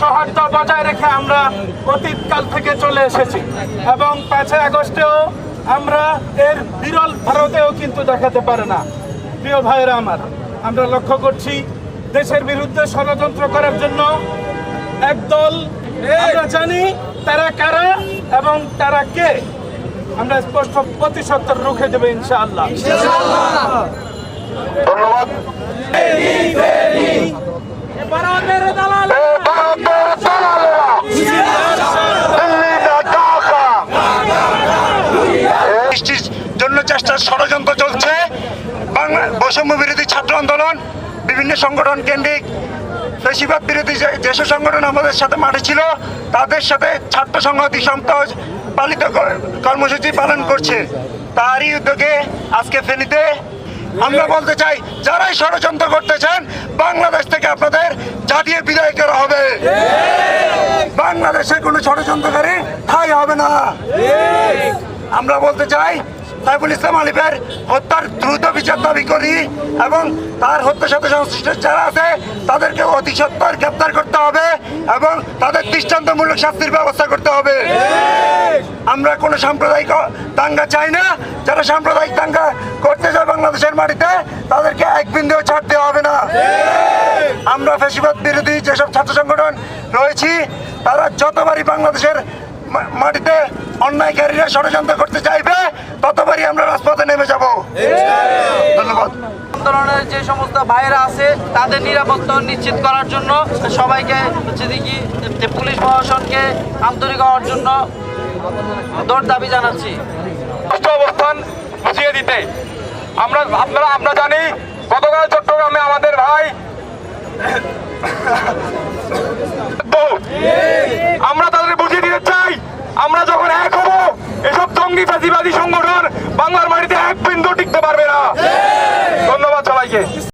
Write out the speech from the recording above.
সৌহার্দ্য বজায় রেখে আমরা অতীতকাল থেকে চলে এসেছি। এবং পাঁচই আগস্টেও আমরা এর বিরল ভারতেও কিন্তু দেখাতে পারে না। প্রিয় ভাইয়েরা আমার আমরা লক্ষ্য করছি দেশের বিরুদ্ধে ষড়যন্ত্র করার জন্য একদল আমরা জানি তারা কারা এবং তারা কে। আমরা স্পষ্ট প্রতিশোধ রুখে দেবে ইনশাআল্লাহ। ধন্যবাদ। চেষ্টার ষড়যন্ত্র চলছে। বাংলা বৈষম্য বিরোধী ছাত্র আন্দোলন, বিভিন্ন সংগঠন কেন্দ্রিক, বেশিরভাগ বিরোধী যেসব সংগঠন আমাদের সাথে মাঠে ছিল, তাদের সাথে ছাত্র সংহতি সপ্তাহ পালিত কর্মসূচি পালন করছে। তারই উদ্যোগে আজকে ফেনীতে আমরা বলতে চাই, যারাই ষড়যন্ত্র করতেছেন বাংলাদেশ থেকে আপনাদের জাতীয় বিদায় করা হবে। বাংলাদেশে কোনো ষড়যন্ত্রকারী ঠাই হবে না। আমরা বলতে চাই সাইফুল ইসলাম আলিফের হত্যার দ্রুত বিচার দাবি করি এবং তার হত্যার সাথে সংশ্লিষ্ট যারা আছে, তাদেরকে অতি সত্তর গ্রেপ্তার করতে হবে এবং তাদের দৃষ্টান্তমূলক শাস্তির ব্যবস্থা করতে হবে। আমরা কোনো সাম্প্রদায়িক দাঙ্গা চাই না। যারা সাম্প্রদায়িক দাঙ্গা করতে যায় বাংলাদেশের মাটিতে, তাদেরকে এক বিন্দুও ছাড় দেওয়া হবে না। আমরা ফেসিবাদ বিরোধী যেসব ছাত্র সংগঠন রয়েছি, তারা যতবারই বাংলাদেশের মাটিতে অন্যায়কারীরা ষড়যন্ত্র করতে চাইবে ততবারই আমরা রাজপথে নেমে যাব। ধন্যবাদ। আন্দোলনের যে সমস্ত ভাইয়েরা আছে তাদের নিরাপত্তা নিশ্চিত করার জন্য সবাইকে হচ্ছে দেখি যে পুলিশ প্রশাসনকে আন্তরিক হওয়ার জন্য দৌড় দাবি জানাচ্ছি। অবস্থান বুঝিয়ে দিতে। আমরা আপনারা আমরা জানি গতকাল চট্টগ্রামে আমাদের ভাই আমরা তাদের বুঝিয়ে দিতে চাই আমরা যখন এক হব এসব ফাঁসিবাদী সংগঠন বাংলার মাটিতে এক বিন্দু টিকতে পারবে না। ধন্যবাদ সবাইকে।